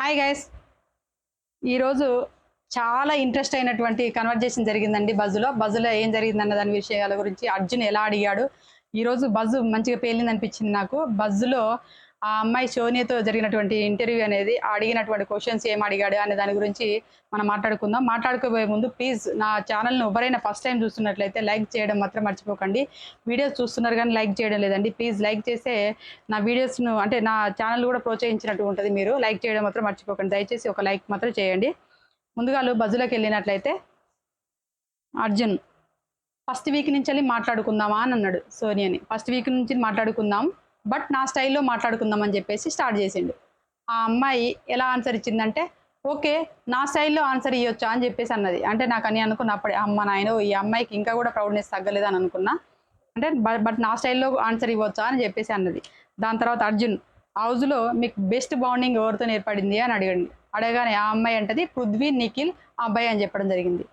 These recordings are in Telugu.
హాయ్ గైస్ ఈరోజు చాలా ఇంట్రెస్ట్ అయినటువంటి కన్వర్జేషన్ జరిగిందండి బజ్జులో. బజ్జులో ఏం జరిగిందన్న దాని విషయాల గురించి అర్జున్ ఎలా అడిగాడు? ఈరోజు బజ్జు మంచిగా పేలింది అనిపించింది నాకు. బజ్జులో ఆ అమ్మాయి సోనియాతో జరిగినటువంటి ఇంటర్వ్యూ అనేది అడిగినటువంటి క్వశ్చన్స్ ఏం అడిగాడు అనే దాని గురించి మనం మాట్లాడుకుందాం. మాట్లాడుకోబోయే ముందు ప్లీజ్ నా ఛానల్ను ఎవరైనా ఫస్ట్ టైం చూస్తున్నట్లయితే లైక్ చేయడం మాత్రం మర్చిపోకండి. వీడియోస్ చూస్తున్నారు కానీ లైక్ చేయడం లేదండి. ప్లీజ్ లైక్ చేస్తే నా వీడియోస్ను అంటే నా ఛానల్ కూడా ప్రోత్సహించినట్టు ఉంటుంది మీరు. లైక్ చేయడం మాత్రం మర్చిపోకండి. దయచేసి ఒక లైక్ మాత్రం చేయండి. ముందుగా బజ్జులోకి వెళ్ళినట్లయితే అర్జున్ ఫస్ట్ వీక్ నుంచి వెళ్ళి మాట్లాడుకుందామా అని అన్నాడు సోనియాని ఫస్ట్ వీక్ నుంచి మాట్లాడుకుందాం. బట్ నా స్టైల్లో మాట్లాడుకుందాం అని చెప్పేసి స్టార్ట్ చేసిండు. ఆ అమ్మాయి ఎలా ఆన్సర్ ఇచ్చిందంటే ఓకే నా స్టైల్లో ఆన్సర్ ఇవ్వచ్చా అని చెప్పేసి అన్నది. అంటే నాకు అని అనుకున్నప్పుడే అమ్మ నాయన ఈ అమ్మాయికి ఇంకా కూడా ప్రౌడ్నెస్ తగ్గలేదు అని అనుకున్నా. అంటే బట్ నా స్టైల్లో ఆన్సర్ ఇవ్వచ్చా అని చెప్పేసి అన్నది. దాని తర్వాత అర్జున్ హౌస్లో మీకు బెస్ట్ బాండింగ్ ఎవరితో ఏర్పడింది? అని అడగండి. అడగానే ఆ అమ్మాయి అంటది పృథ్వీ నిఖిల్ ఆ అబ్బాయి అని చెప్పడం జరిగింది.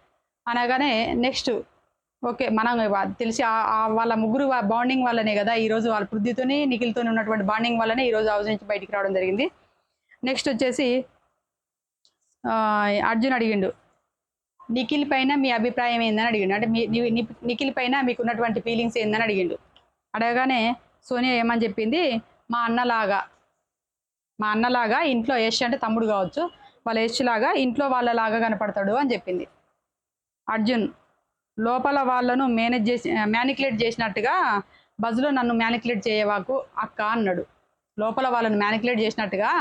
అనగానే నెక్స్ట్ ఓకే మనం తెలిసి వాళ్ళ ముగ్గురు బాండింగ్ వల్లనే కదా ఈ రోజు వాళ్ళ పృథ్వీతోని నిఖిల్తోని ఉన్నటువంటి బాండింగ్ వల్లనే ఈ రోజు హౌస్ నుంచి బయటికి రావడం జరిగింది. నెక్స్ట్ వచ్చేసి అర్జున్ అడిగిండు నిఖిల్ పైన మీ అభిప్రాయం ఏందని అడిగిండు. అంటే మీ నిఖిల్ పైన మీకు ఉన్నటువంటి ఫీలింగ్స్ ఏందని అడిగిండు. అడగగానే సోనియా ఏమని చెప్పింది మా అన్నలాగా మా అన్నలాగా ఇంట్లో యష్ అంటే తమ్ముడు కావచ్చు వాళ్ళ యశ్ లాగా ఇంట్లో వాళ్ళలాగా కనపడతాడు అని చెప్పింది. అర్జున్ లోపల వాళ్ళను మేనేజ్ చేసి మ్యానికులేట్ చేసినట్టుగా బజ్లో నన్ను మ్యానికులేట్ చేయవాకు అక్క అన్నాడు. లోపల వాళ్ళను మ్యానికులేట్ చేసినట్టుగా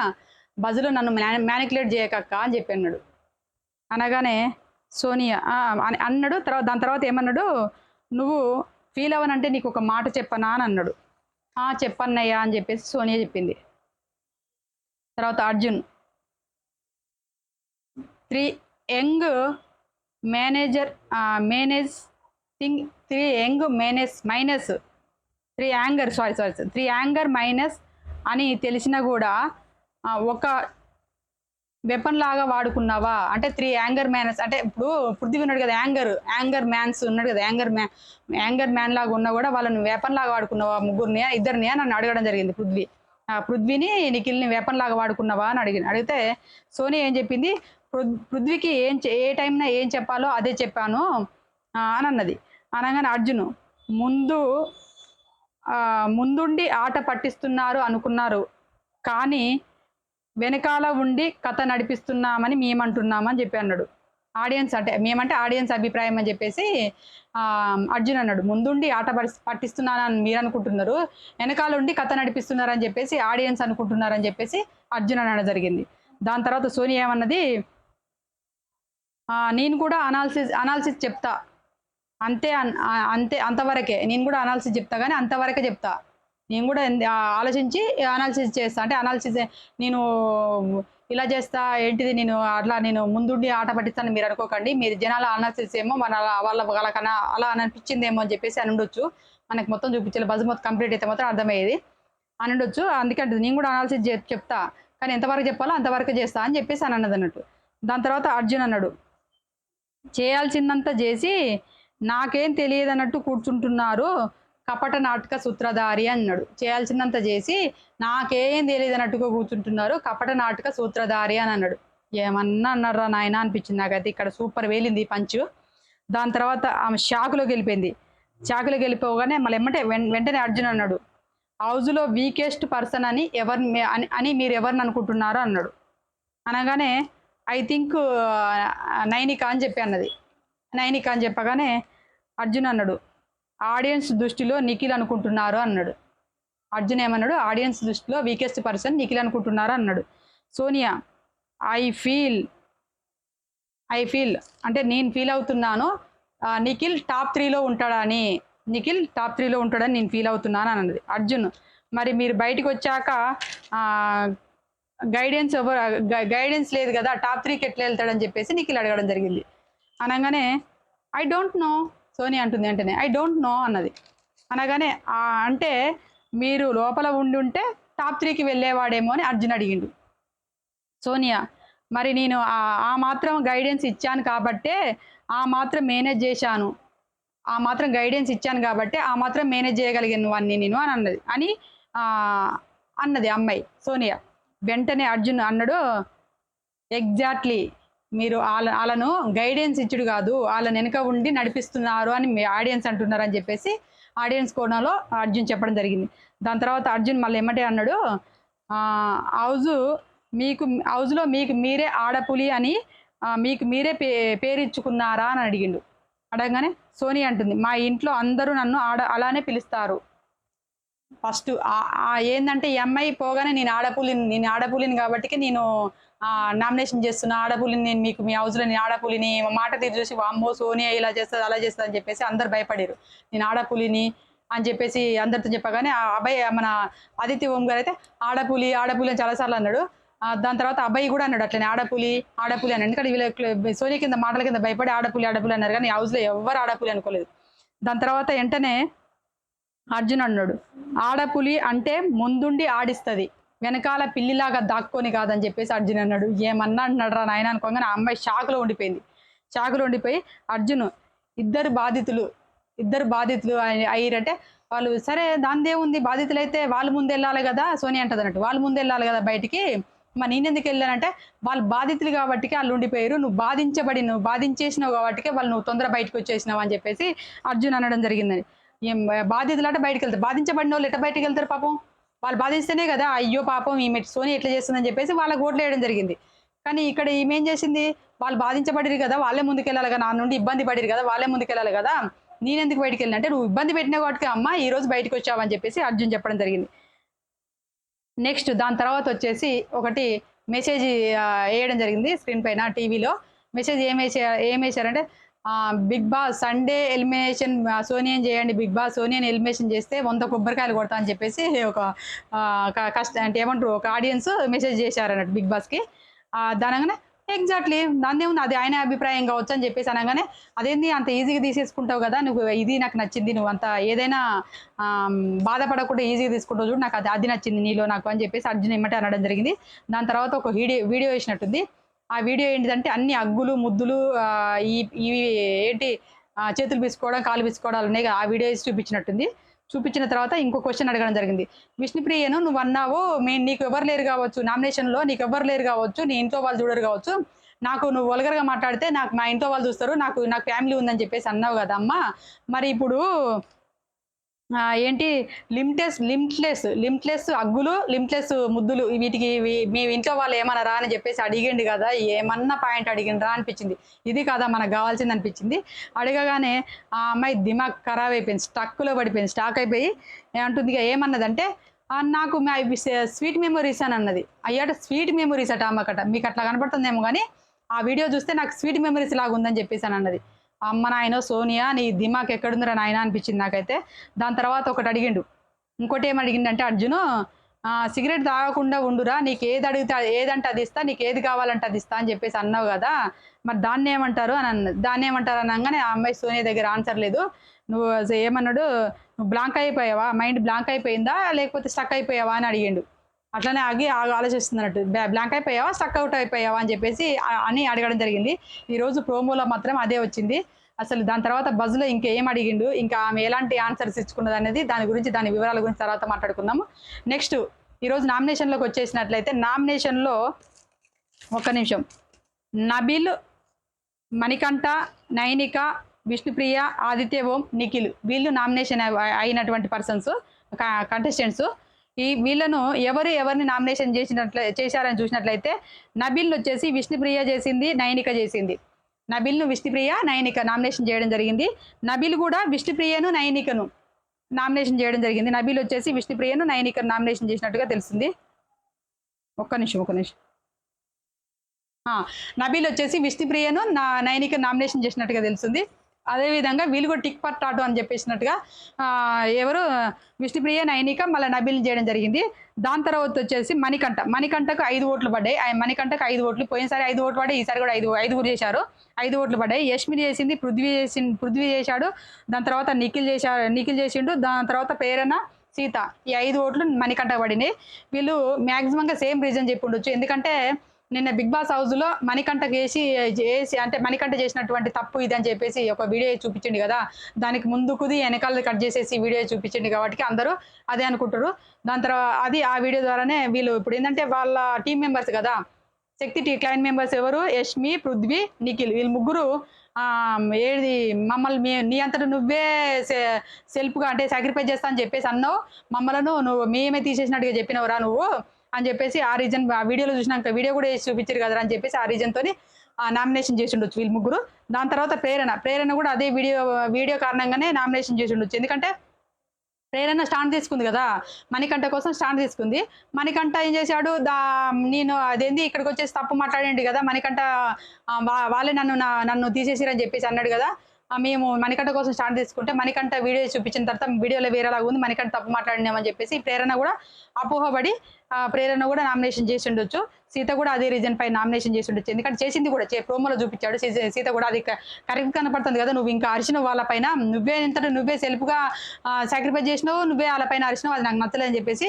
బజ్లో నన్ను మ్యానికులేట్ చేయకక్క అని చెప్పి అన్నాడు. అనగానే సోనియా అని అన్నాడు. తర్వాత దాని తర్వాత ఏమన్నాడు? నువ్వు ఫీల్ అవ్వనంటే నీకు ఒక మాట చెప్పనా అని అన్నాడు. చెప్పన్నయ్యా అని చెప్పేసి సోనియా చెప్పింది. తర్వాత Arjun three young manager manage thing three young manage minus three anger sorry sorry three anger minus అని తెలిసినా కూడా ఒక వెపన్ లాగా వాడుకున్నావా? అంటే త్రీ యాంగర్ మ్యానస్ అంటే ఇప్పుడు పృథ్వీ ఉన్నాడు కదా యాంగర్ యాంగర్ మ్యాన్స్ ఉన్నాడు కదా యాంగర్ మ్యాన్ యాంగర్ మ్యాన్ లాగా ఉన్నా కూడా వాళ్ళని వెపన్ లాగా వాడుకున్నావా ముగ్గురిని ఇద్దరిని నన్ను అడగడం జరిగింది పృథ్వీ. ఆ, పృథ్వీని నిఖిల్ని వెపన్ లాగా వాడుకున్నావా అని అడిగింది అడిగితే సోనీ ఏం చెప్పింది? పృథ్వీకి ఏం ఏ టైంన ఏం చెప్పాలో అదే చెప్పాను అని అన్నది అనగానే అర్జును ముందు ముందుండి ఆట పట్టిస్తున్నారు అనుకున్నారు. కానీ వెనకాల ఉండి కథ నడిపిస్తున్నామని మేమంటున్నామని చెప్పి అన్నాడు. ఆడియన్స్ అంటే మేమంటే ఆడియన్స్ అభిప్రాయం అని చెప్పేసి అర్జున్ అన్నాడు. ముందుండి ఆట పడి- పట్టిస్తున్నానని మీరు అనుకుంటున్నారు. వెనకాల ఉండి కథ నడిపిస్తున్నారని చెప్పేసి ఆడియన్స్ అనుకుంటున్నారని చెప్పేసి అర్జున్ అనడం జరిగింది. దాని తర్వాత సోనియా ఏమన్నది నేను కూడా అనాలిసిస్ అనాలిసిస్ చెప్తా. అంతే అంతే అంతవరకే. నేను కూడా అనాలిసిస్ చెప్తా కానీ అంతవరకే చెప్తా. నేను కూడా ఆలోచించి అనాలిసిస్ చేస్తా. అంటే అనాలిసిస్ నేను ఇలా చేస్తా ఏంటిది నేను అట్లా నేను ముందుండి ఆట పట్టిస్తాను మీరు అనుకోకండి. మీరు జనాల అనాలిసిస్ ఏమో మన అలా- వాళ్ళ వాళ్ళకన్నా అలా అనిపించిందేమో అని చెప్పేసి అని ఉండొచ్చు. మనకి మొత్తం చూపించాలి బజ్ మొత్తం కంప్లీట్ అయితే మాత్రం అర్థమయ్యేది అని ఉండొచ్చు. అందుకంటే నేను కూడా అనాలిసిస్ చెప్తా. కానీ ఎంతవరకు చెప్పాలో అంతవరకు చేస్తా అని చెప్పేసి అని అన్నది అన్నట్టు. దాని తర్వాత అర్జున్ అన్నాడు చేయాల్సిందంతా చేసి నాకేం తెలియదు అన్నట్టు కూర్చుంటున్నారు. కపట నాటక సూత్రధారి అన్నాడు. చేయాల్సిందంత చేసి నాకేం తెలియదు అన్నట్టుగా కూర్చుంటున్నారు. కపట నాటక సూత్రధారి అని అన్నాడు. ఏమన్నా అన్నారా నాయన అనిపించింది నాకైతే ఇక్కడ సూపర్ వేలింది ఈ పంచు. దాని తర్వాత ఆమె షాకులోకి వెళ్ళిపోయింది. షాకులోకి వెళ్ళిపోగానే మళ్ళీ ఎమ్మటే వెంటనే అర్జున్ అన్నాడు. హౌజ్లో వీకెస్ట్ పర్సన్ అని ఎవరిని అని మీరు ఎవరిని అనుకుంటున్నారో అన్నాడు. అనగానే ఐ థింక్ నైనిక అని చెప్పి అన్నది. నైనిక అని చెప్పగానే అర్జున్ అన్నాడు ఆడియన్స్ దృష్టిలో నిఖిల్ అనుకుంటున్నారు అన్నాడు. అర్జున్ ఏమన్నాడు ఆడియన్స్ దృష్టిలో వీకెస్ట్ పర్సన్ నిఖిల్ అనుకుంటున్నారు అన్నాడు. Sonia I feel I feel అంటే నేను ఫీల్ అవుతున్నాను నిఖిల్ టాప్ త్రీలో ఉంటాడని నిఖిల్ టాప్ త్రీలో ఉంటాడని నేను ఫీల్ అవుతున్నాను అన్నది. అర్జున్ మరి మీరు బయటకు వచ్చాక గైడెన్స్ ఎవరు గైడెన్స్ లేదు కదా టాప్ త్రీకి ఎట్లా వెళ్తాడని చెప్పేసి నిఖిల్ అడగడం జరిగింది. అనగానే ఐ డోంట్ నో సోనీ అంటుంది అంటేనే ఐ డోంట్ నో అన్నది. అనగానే అంటే మీరు లోపల ఉండి ఉంటే టాప్ త్రీకి వెళ్ళేవాడేమో అని అర్జున్ అడిగిండు. సోనియా మరి నేను ఆ- మాత్రం గైడెన్స్ ఇచ్చాను కాబట్టే ఆ మాత్రం మేనేజ్ చేశాను. ఆ మాత్రం గైడెన్స్ ఇచ్చాను కాబట్టి ఆ మాత్రం మేనేజ్ చేయగలిగాను వాడిని నేను అని అన్నది. అని అన్నది అమ్మాయి సోనియా. వెంటనే అర్జున్ అన్నాడు ఎగ్జాక్ట్లీ మీరు వాళ్ళ వాళ్ళను గైడెన్స్ ఇచ్చుడు కాదు వాళ్ళని వెనక ఉండి నడిపిస్తున్నారు అని మీ ఆడియన్స్ అంటున్నారు అని చెప్పేసి ఆడియన్స్ కోణంలో అర్జున్ చెప్పడం జరిగింది. దాని తర్వాత అర్జున్ మళ్ళీ ఏమంటే అన్నాడు హౌజు మీకు హౌజ్లో మీకు మీరే ఆడపులి అని మీకు మీరే పే పేరిచ్చుకున్నారా? అని అడిగిండు. అడగగానే సోని అంటుంది మా ఇంట్లో అందరూ నన్ను ఆడ అలానే పిలుస్తారు. ఫస్ట్ ఏంటంటే ఈ అమ్మాయి పోగానే నేను ఆడపులిని నేను ఆడపులిని కాబట్టి నేను నామినేషన్ చేస్తున్నా. ఆడపులిని నేను మీకు మీ హౌస్లో నేను ఆడపులిని మాట తీరు చూసి వామ్మో సోనియా ఇలా చేస్తుంది అలా చేస్తుంది అని చెప్పేసి అందరు భయపడారు నేను ఆడపులిని అని చెప్పేసి అందరితో చెప్పగానే ఆ అబ్బాయి మన ఆదిత్య ఓం గారు అయితే ఆడపులి ఆడపులి అని చాలాసార్లు అన్నాడు. దాని తర్వాత అబ్బాయి కూడా అన్నాడు అట్లనే ఆడపులి ఆడపులి అని. ఎందుకంటే వీళ్ళ సోనియా కింద మాటల కింద భయపడి ఆడపులి ఆడపులి అన్నారు కానీ హౌస్లో ఎవ్వరు ఆడపులి అనుకోలేదు. దాని తర్వాత వెంటనే అర్జున్ అన్నాడు. ఆడపులి అంటే ముందుండి ఆడిస్తుంది. వెనకాల పిల్లిలాగా దాక్కొని కాదని చెప్పేసి అర్జున్ అన్నాడు. ఏమన్నా అన్నాడు రా నాయన అనుకోగానే ఆ అమ్మాయి షాకులో ఉండిపోయింది. షాకులో ఉండిపోయి అర్జున్ ఇద్దరు బాధితులు ఇద్దరు బాధితులు అయ్యారంటే వాళ్ళు సరే దాందే ఉంది బాధితులు అయితే వాళ్ళు ముందు వెళ్ళాలి కదా సోని అంటది అన్నట్టు. వాళ్ళు ముందు వెళ్ళాలి కదా బయటికి? మరి నేను ఎందుకు వెళ్ళానంటే వాళ్ళు బాధితులు కాబట్టి వాళ్ళు ఉండిపోయారు. నువ్వు బాధించబడి నువ్వు బాధించేసినావు కాబట్టి వాళ్ళు నువ్వు తొందర బయటకు వచ్చేసినావు అని చెప్పేసి అర్జున్ అనడం జరిగిందని. ఏం బాధితులు అంటే బయటకు వెళ్తారు బాధించబడిన వాళ్ళు ఎట్లా బయటకు వెళ్తారు పాపం? వాళ్ళు బాధిస్తేనే కదా అయ్యో పాపం ఈమె సోని ఎట్లా చేస్తుందని చెప్పేసి వాళ్ళకి ఓట్లు వేయడం జరిగింది. కానీ ఇక్కడ ఈమె ఏం చేసింది? వాళ్ళు బాధించబడిరు కదా వాళ్ళే ముందుకెళ్ళాలి కదా నా నుండి ఇబ్బంది పడిరు కదా వాళ్ళే ముందుకెళ్ళాలి కదా నేనెందుకు బయటికి వెళ్ళిన అంటే నువ్వు ఇబ్బంది పెట్టిన కాబట్టి అమ్మ ఈ రోజు బయటకు వచ్చావని చెప్పేసి అర్జున్ చెప్పడం జరిగింది. నెక్స్ట్ దాని తర్వాత వచ్చేసి ఒకటి మెసేజ్ వేయడం జరిగింది స్క్రీన్ పైన టీవీలో. మెసేజ్ ఏం వేసే ఏం వేశారంటే బిగ్ బాస్ సండే ఎలిమినేషన్ సోనియన్ చేయండి బిగ్ బాస్ సోనియన్ ఎలిమినేషన్ చేస్తే వంద కొబ్బరికాయలు కొడతా అని చెప్పేసి ఒక కష్ట అంటే ఏమంటారు ఒక ఆడియన్స్ మెసేజ్ చేశారు అన్నట్టు బిగ్ బాస్కి. దాని అనగానే ఎగ్జాక్ట్లీ దాని ఏముంది అది ఆయన అభిప్రాయం కావచ్చు అని చెప్పేసి అనగానే అదేంది అంత ఈజీగా తీసేసుకుంటావు కదా నువ్వు ఇది నాకు నచ్చింది నువ్వు అంత ఏదైనా బాధపడకుండా ఈజీగా తీసుకుంటావు చూడు నాకు అది అది నచ్చింది నీలో నాకు అని చెప్పేసి అర్జున్ ఏమంటే అనడం జరిగింది. దాని తర్వాత ఒక వీడియో వీడియో వేసినట్టుంది. ఆ వీడియో ఏంటిదంటే అన్ని అగ్గులు ముద్దులు ఈ ఇవి ఏంటి చేతులు పిసుకోవడం కాలు పిసుకోవడాలు ఉన్నాయి కదా, ఆ వీడియో చూపించినట్టుంది. చూపించిన తర్వాత ఇంకో క్వశ్చన్ అడగడం జరిగింది. విష్ణుప్రియను నువ్వు అన్నావు మేము నీకు ఎవరు లేరు కావచ్చు నామినేషన్లో నీకు ఎవరు లేరు కావచ్చు నీ ఇంట్లో వాళ్ళు చూడరు కావచ్చు. నాకు నువ్వు వల్గర్గా మాట్లాడితే నాకు మా ఇంట్లో వాళ్ళు చూస్తారు నాకు నాకు ఫ్యామిలీ ఉందని చెప్పేసి అన్నావు కదమ్మా. మరి ఇప్పుడు ఏంటి? లిమిటెస్ లిమిట్లెస్ లిమిట్లెస్ అగ్గులు లిమిట్లెస్ ముద్దులు. వీటికి మీ ఇంట్లో వాళ్ళు ఏమన్నారా అని చెప్పేసి అడిగిండు కదా ఏమన్నా పాయింట్ అడిగిండ్రా అనిపించింది. ఇది కదా మనకు కావాల్సింది అనిపించింది. అడగగానే ఆ అమ్మాయి దిమాగ్ ఖరాబ్ అయిపోయింది స్టక్లో పడిపోయింది స్టాక్ అయిపోయి అంటుంది ఏమన్నదంటే నాకు స్వీట్ మెమొరీస్ అని అన్నది. అయ్యాట స్వీట్ మెమొరీస్ అట అమ్మకట మీకు అట్లా కనపడుతుందేమో కానీ ఆ వీడియో చూస్తే నాకు స్వీట్ మెమరీస్ లాగా ఉందని చెప్పేసి అని అన్నది. అమ్మ నాయనో సోనియా నీ దిమాక్ ఎక్కడుందిరా నాయన అనిపించింది నాకైతే. దాని తర్వాత ఒకటి అడిగిండు. ఇంకోటి ఏం అడిగిండంటే అర్జును "ఆ, సిగరెట్ తాగకుండా ఉండురా నీకు ఏది అడిగితే ఏదంటే అది ఇస్తా నీకు ఏది కావాలంటే అది ఇస్తా అని చెప్పేసి అన్నావు కదా. మరి దాన్ని ఏమంటారు అని అన్న దాన్ని ఏమంటారు అనగానే ఆ అమ్మాయి సోనియా దగ్గర ఆన్సర్ లేదు. నువ్వు ఏమన్నాడు నువ్వు బ్లాంక్ అయిపోయావా? మైండ్ బ్లాంక్ అయిపోయిందా? లేకపోతే స్టక్ అయిపోయావా? అని అడిగిండు. అట్లనే ఆగి ఆగి ఆలోచిస్తున్నట్టు. బ్లాంక్ అయిపోయావా? స్టక్ అవుట్ అయిపోయావా? అని చెప్పేసి అని అడగడం జరిగింది. ఈరోజు ప్రోమోలో మాత్రం అదే వచ్చింది. అసలు దాని తర్వాత బజ్లో ఇంకేం అడిగిండు? ఇంకా ఆమె ఎలాంటి ఆన్సర్స్ ఇచ్చుకున్నది అనేది దాని గురించి దాని వివరాల గురించి తర్వాత మాట్లాడుకుందాము. నెక్స్ట్ ఈరోజు నామినేషన్లోకి వచ్చేసినట్లయితే నామినేషన్లో ఒక్క నిమిషం. నబీల్ మణికంఠ నైనిక విష్ణుప్రియ ఆదిత్య ఓం నిఖిల్ వీళ్ళు నామినేషన్ అయినటువంటి పర్సన్స్ కంటెస్టెంట్స్ ఈ వీళ్ళను ఎవరు ఎవరిని నామినేషన్ చేసినట్ల చేశారని చూసినట్లయితే నబిల్ వచ్చేసి విష్ణుప్రియ చేసింది నైనిక చేసింది. నబిల్ను విష్ణుప్రియ నైనిక నామినేషన్ చేయడం జరిగింది. నబిల్ కూడా విష్ణుప్రియను నైనికను నామినేషన్ చేయడం జరిగింది. నబిల్ వచ్చేసి విష్ణుప్రియను నయనికను నామినేషన్ చేసినట్టుగా తెలిసింది ఒక్క నిమిషం ఒక్క నిమిషం. నబిల్ నబీల్ వచ్చేసి విష్ణుప్రియను నా నైనిక నామినేషన్ చేసినట్టుగా తెలుస్తుంది. అదేవిధంగా వీళ్ళు కూడా టిక్ పట్ టాటు అని చెప్పేసినట్టుగా ఎవరు విష్ణుప్రియ నైనిక మళ్ళీ నబీల్ని చేయడం జరిగింది. దాని తర్వాత వచ్చేసి మణికంఠ. మణికంఠకు ఐదు ఓట్లు పడ్డాయి. ఆ మణికంఠకు ఐదు ఓట్లు. పోయినసారి ఐదు ఓట్లు పడ్డాయి. ఈసారి కూడా ఐదు ఐదుగురు చేశారు. ఐదు ఓట్లు పడ్డాయి. యష్మి చేసింది పృథ్వీ చేసి పృథ్వీ చేశాడు. దాని తర్వాత నిఖిల్ చేశాడు నిఖిల్ చేసిండు. దాని తర్వాత ప్రేరణ సీత. ఈ ఐదు ఓట్లు మణికంఠ పడినాయి. వీళ్ళు మ్యాక్సిమంగా సేమ్ రీజన్ చెప్పి ఉండొచ్చు ఎందుకంటే నిన్న బిగ్ బాస్ హౌస్లో మణికంఠ వేసి చేసి అంటే మణికంఠ చేసినటువంటి తప్పు ఇది అని చెప్పేసి ఒక వీడియో చూపించండి కదా. దానికి ముందుకుది వెనకాల కట్ చేసేసి వీడియో చూపించండి కాబట్టి అందరూ అదే అనుకుంటారు దాని తర్వాత అది ఆ వీడియో ద్వారానే వీళ్ళు ఇప్పుడు ఏంటంటే వాళ్ళ టీం మెంబర్స్ కదా. శక్తి టీ క్లైన్ మెంబర్స్ ఎవరు? యష్మి పృథ్వీ నిఖిల్. వీళ్ళు ముగ్గురు ఏది మమ్మల్ని మీ నీ అంతటా నువ్వే సెల్ఫ్గా అంటే సాక్రిఫైస్ చేస్తా అని చెప్పేసి అన్నావు. మమ్మలను నువ్వు మేమే తీసేసినట్టుగా చెప్పినవరా నువ్వు. అని చెప్పేసి ఆ రీజన్ ఆ వీడియోలో చూసినాక వీడియో కూడా వేసి చూపించారు కదా అని చెప్పేసి ఆ రీజన్ తోని నామినేషన్ చేసి ఉండొచ్చు వీళ్ళు ముగ్గురు. దాని తర్వాత ప్రేరణ. ప్రేరణ కూడా అదే వీడియో వీడియో కారణంగానే నామినేషన్ చేసి ఉండొచ్చు ఎందుకంటే ప్రేరణ స్టాండ్ తీసుకుంది కదా. మణికంఠ కోసం స్టాండ్ తీసుకుంది. మణికంఠ ఏం చేశాడు? దా నేను అదేంది ఇక్కడికి వచ్చేసి తప్పు మాట్లాడండి కదా. మణికంఠ వాళ్ళే నన్ను నన్ను తీసేసిరని చెప్పేసి అన్నాడు కదా. మేము మణికంఠ కోసం స్టాండ్ తీసుకుంటే మణికంఠ వీడియో చూపించిన తర్వాత వీడియోలో వేరేలాగా ఉంది. మణికంఠ తప్పు మాట్లాడినామని చెప్పేసి ప్రేరణ కూడా అపోహపడి ప్రేరణ కూడా నామినేషన్ చేసి ఉండొచ్చు. సీత కూడా అదే రీజన్ పై నామినేషన్ చేసి ఉండొచ్చు. ఎందుకంటే చేసింది కూడా చే ప్రోమోలో చూపించాడు. సీత కూడా అది కరెక్ట్ కనపడుతుంది కదా. నువ్వు ఇంకా అరిచిన వాళ్ళపైన నువ్వే ఎంత నువ్వే సెల్ఫ్గా సాక్రిఫైస్ చేసినావు నువ్వే వాళ్ళపైన అరిచినావు అది నాకు నచ్చలేదని చెప్పేసి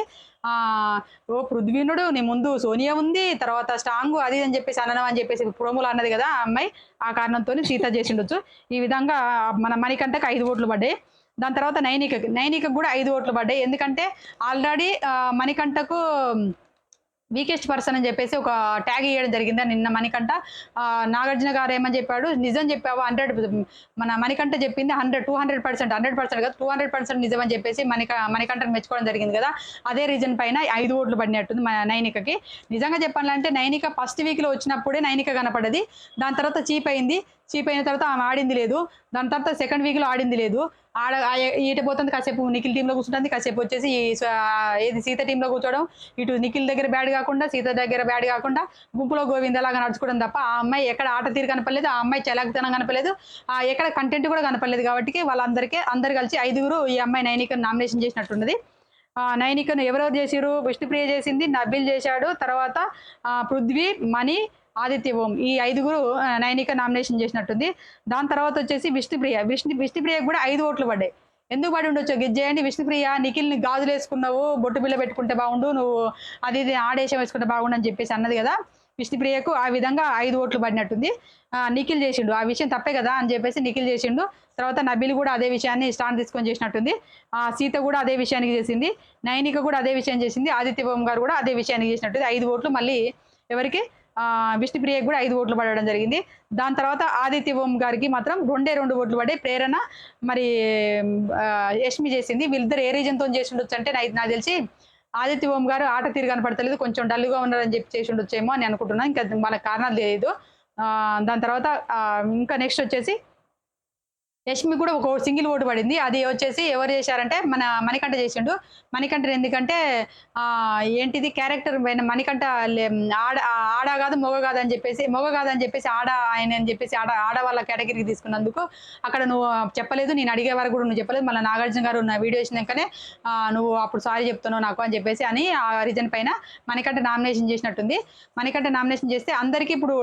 ఓ పృథ్వీనుడు నీ ముందు సోనియా ఉంది తర్వాత స్ట్రాంగ్ అది అని చెప్పేసి అనను అని చెప్పేసి ప్రోమోలో అన్నది కదా ఆ అమ్మాయి. ఆ కారణంతో సీత చేసి ఉండొచ్చు. ఈ విధంగా మన మణికంటకు ఐదు ఓట్లు పడ్డాయి. దాని తర్వాత నైనిక నైనికకు కూడా ఐదు ఓట్లు పడ్డాయి. ఎందుకంటే ఆల్రెడీ మణికంఠకు వీకెస్ట్ పర్సన్ అని చెప్పేసి ఒక ట్యాగ్ ఇవ్వడం జరిగింది. నిన్న మణికంఠ నాగార్జున గారు ఏమని చెప్పాడు? నిజం చెప్పావు? హండ్రెడ్ మన మణికంఠ చెప్పింది hundred two hundred percent hundred percent కదా టూ హండ్రెడ్ పర్సెంట్ నిజం అని చెప్పేసి మణిక మణికంఠను మెచ్చుకోవడం జరిగింది కదా. అదే రీజన్ పైన ఐదు ఓట్లు పడినట్టుంది మన నైనికకి. నిజంగా చెప్పాలంటే నైనిక ఫస్ట్ వీక్లో వచ్చినప్పుడే నైనిక కనపడది దాని తర్వాత చీప్ అయింది. చీప్ అయిన తర్వాత ఆమె ఆడింది లేదు. దాని తర్వాత సెకండ్ వీక్లో ఆడింది లేదు. ఆడ ఈట పోతుంది కాసేపు నిఖిల్ టీంలో కూర్చుంటుంది. కాసేపు వచ్చేసి ఏది సీత టీంలో కూర్చోవడం. ఇటు నిఖిల్ దగ్గర బ్యాడ్ కాకుండా సీత దగ్గర బ్యాడ్ కాకుండా గుంపులో గోవిందలాగా నడుచుకోవడం తప్ప ఆ అమ్మాయి ఎక్కడ ఆట తీరు కనపడలేదు. ఆ అమ్మాయి చలాకితనం కనపడలేదు. ఆ ఎక్కడ కంటెంట్ కూడా కనపడలేదు. కాబట్టి వాళ్ళందరికీ అందరు కలిసి ఐదుగురు ఈ అమ్మాయి నైనికను నామినేషన్ చేసినట్టున్నది నైనికను ఎవరెవరు చేసిరు విష్ణుప్రియ చేసింది నబిల్ చేశాడు తర్వాత ఆ, పృథ్వీ మణి ఆదిత్య ఓం. ఈ ఐదుగురు నైనిక నామినేషన్ చేసినట్టుంది. దాని తర్వాత వచ్చేసి విష్ణుప్రియ. విష్ణు విష్ణుప్రియకు కూడా ఐదు ఓట్లు పడ్డాయి. ఎందుకు పడి ఉండొచ్చు గిజ్జేయండి విష్ణుప్రియ నిఖిల్ని గాజులు వేసుకున్నావు బొట్టు బిల్ల పెట్టుకుంటే బాగుండు నువ్వు అది ఇది ఆడేశం వేసుకుంటే బాగుండు అని చెప్పేసి అన్నది కదా. విష్ణుప్రియకు ఆ విధంగా ఐదు ఓట్లు పడినట్టుంది. ఆ, నిఖిల్ చేసిండు. ఆ విషయం తప్పే కదా అని చెప్పేసి నిఖిల్ చేసిండు. తర్వాత నబిల్ కూడా అదే విషయాన్ని స్టాండ్ తీసుకొని చేసినట్టుంది. ఆ, సీత కూడా అదే విషయానికి చేసింది. నైనిక కూడా అదే విషయం చేసింది. ఆదిత్య ఓం గారు కూడా అదే విషయానికి చేసినట్టుంది. ఐదు ఓట్లు మళ్ళీ ఎవరికి? విష్ణుప్రియకు విష్ణుప్రియకి కూడా ఐదు ఓట్లు పడడం జరిగింది. దాని తర్వాత ఆదిత్య ఓం గారికి మాత్రం రెండే రెండు ఓట్లు పడే ప్రేరణ మరి యష్మి చేసింది. వీళ్ళిద్దరు ఏ రీజన్తో చేసి ఉండొచ్చు అంటే నాకు నాకు తెలిసి ఆదిత్య ఓం గారు ఆట తీరు కనపడతలేదు కొంచెం డల్గా ఉన్నారని చెప్పి చేసి ఉండొచ్చేమో అని అనుకుంటున్నాను ఇంకా మన కారణాలు తెలియదు ఆ, దాని తర్వాత ఆ, ఇంకా నెక్స్ట్ వచ్చేసి యష్మి కూడా ఒక సింగిల్ ఓటు పడింది. అది వచ్చేసి ఎవరు చేశారంటే మన మణికంఠ చేసిండు. మణికంఠ ఎందుకంటే ఏంటిది క్యారెక్టర్ పైన మణికంఠ ఆడ ఆడ కాదు మొగ కాదు అని చెప్పేసి మొగ కాదు అని చెప్పేసి ఆడ ఆయన అని చెప్పేసి ఆడ ఆడవాళ్ళ కేటగిరీకి తీసుకున్నందుకు అక్కడ నువ్వు చెప్పలేదు నేను అడిగే వరకు కూడా నువ్వు చెప్పలేదు. మళ్ళీ నాగార్జున గారు నా వీడియో వచ్చినాకనే నువ్వు అప్పుడు సారీ చెప్తున్నావు నాకు అని చెప్పేసి అని ఆ రీజన్ పైన మణికంఠ నామినేషన్ చేసినట్టుంది. మణికంఠ నామినేషన్ చేస్తే అందరికీ ఇప్పుడు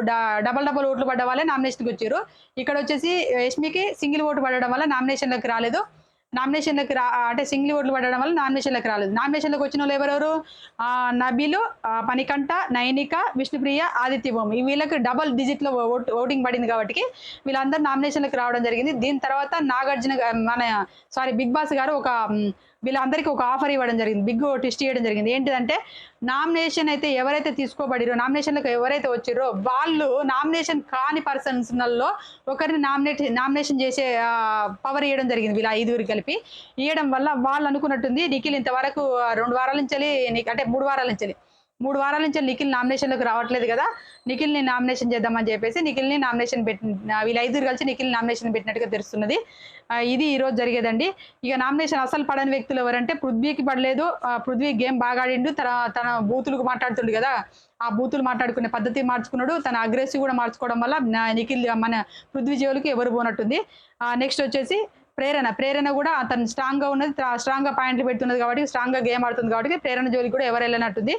డబల్ డబల్ ఓట్లు పడ్డ వాళ్ళే నామినేషన్కి వచ్చారు. ఇక్కడ వచ్చేసి యష్మికి సింగిల్ ఓటు పడడం వల్ల నామినేషన్లకు రాలేదు. నామినేషన్లకు రా అంటే సింగిల్ ఓట్లు పడడం వల్ల నామినేషన్లకు రాలేదు. నామినేషన్లకు వచ్చిన వాళ్ళు ఎవరెవరు? నబీలు పనికంట పనికంఠ నైనిక విష్ణుప్రియ ఆదిత్యభూమి ఈ వీళ్ళకి డబల్ డిజిట్లో ఓట్ ఓటింగ్ పడింది కాబట్టి వీళ్ళందరూ నామినేషన్లకు రావడం జరిగింది. దీని తర్వాత నాగార్జున మన సారీ బిగ్ బాస్ గారు ఒక వీళ్ళందరికీ ఒక ఆఫర్ ఇవ్వడం జరిగింది. బిగ్ టెస్ట్ ఇవ్వడం జరిగింది. ఏంటిదంటే నామినేషన్ అయితే ఎవరైతే తీసుకోబడిరో నామినేషన్లకు ఎవరైతే వచ్చిరో వాళ్ళు నామినేషన్ కాని పర్సన్స్లలో ఒకరిని నామినేట్ నామినేషన్ చేసే పవర్ ఇవ్వడం జరిగింది వీళ్ళ ఐదుగురికి కలిపి. ఇవ్వడం వల్ల వాళ్ళు అనుకున్నట్టుంది నిఖిల్ ఇంతవరకు రెండు వారాల నుంచి అంటే మూడు వారాల నుంచి మూడు వారాల నుంచి నిఖిల్ నామినేషన్లోకి రావట్లేదు కదా. నిఖిల్ని నామినేషన్ చేద్దామని చెప్పేసి నిఖిల్ని నామినేషన్ పెట్టి వీళ్ళ ఐదుగురు కలిసి నిఖిల్ నామినేషన్ పెట్టినట్టుగా తెలుస్తున్నది. ఇది ఈరోజు జరిగేదండి. ఇక నామినేషన్ అసలు పడని వ్యక్తులు ఎవరంటే పృథ్వీకి పడలేదు. ఆ, పృథ్వీ గేమ్ బాగా ఆడిండు. తన తన బూతులకు మాట్లాడుతుండు కదా. ఆ బూతులు మాట్లాడుకునే పద్ధతి మార్చుకున్నాడు. తన అగ్రెసివ్ కూడా మార్చుకోవడం వల్ల నిఖిల్ మన పృథ్వీ జీవులకు ఎవరు పోనట్టుంది. నెక్స్ట్ వచ్చేసి ప్రేరణ. ప్రేరణ కూడా అతను స్ట్రాంగ్గా ఉన్నది స్ట్రాంగ్గా పాయింట్లు పెడుతున్నది కాబట్టి స్ట్రాంగ్గా గేమ్ ఆడుతుంది కాబట్టి ప్రేరణ జోలి కూడా ఎవరు వెళ్ళనట్టుంది.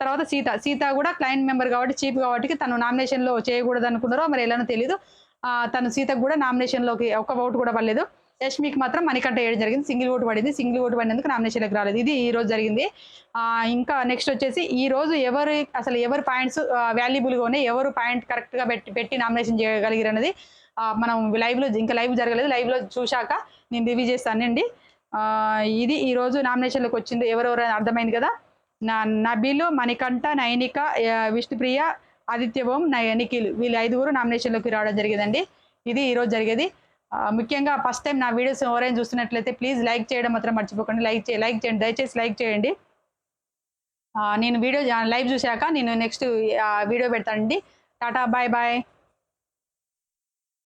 తర్వాత సీత. సీత కూడా క్లయింట్ మెంబర్ కాబట్టి చీఫ్ కాబట్టి తను నామినేషన్లో చేయకూడదు అనుకున్నారో మరి ఎలానో తెలియదు ఆ, తను సీతకు కూడా నామినేషన్లోకి ఒక ఓటు కూడా పడలేదు. యష్మికి మాత్రం మణికంఠ వేయడం జరిగింది. సింగిల్ ఓటు పడింది. సింగిల్ ఓటు పడినందుకు నామినేషన్లకు రాలేదు. ఇది ఈ రోజు జరిగింది. ఆ, ఇంకా నెక్స్ట్ వచ్చేసి ఈ రోజు ఎవరు అసలు ఎవరు పాయింట్స్ వాల్యుబుల్గా ఉన్నాయి ఎవరు పాయింట్ కరెక్ట్గా పెట్టి పెట్టి నామినేషన్ చేయగలిగారు అనేది మనం లైవ్లో ఇంకా లైవ్ జరగలేదు లైవ్లో చూశాక నేను రివ్యూ చేస్తానండి ఇది ఈరోజు నామినేషన్లోకి వచ్చింది ఎవరెవరు అని అర్థమైంది కదా? నా నబీలు మణికంఠ నైనిక విష్ణుప్రియ ఆదిత్య ఓం నిఖిల్ వీళ్ళు ఐదుగురు నామినేషన్లోకి రావడం జరిగిందండి. ఇది ఈరోజు జరిగేది. ముఖ్యంగా ఫస్ట్ టైం నా వీడియోస్ ఎవరైనా చూస్తున్నట్లయితే ప్లీజ్ లైక్ చేయడం మాత్రం మర్చిపోకండి. లైక్ చే లైక్ చేయండి దయచేసి లైక్ చేయండి. నేను వీడియో లైవ్ చూశాక నేను నెక్స్ట్ వీడియో పెడతానండి. Tata bye bye.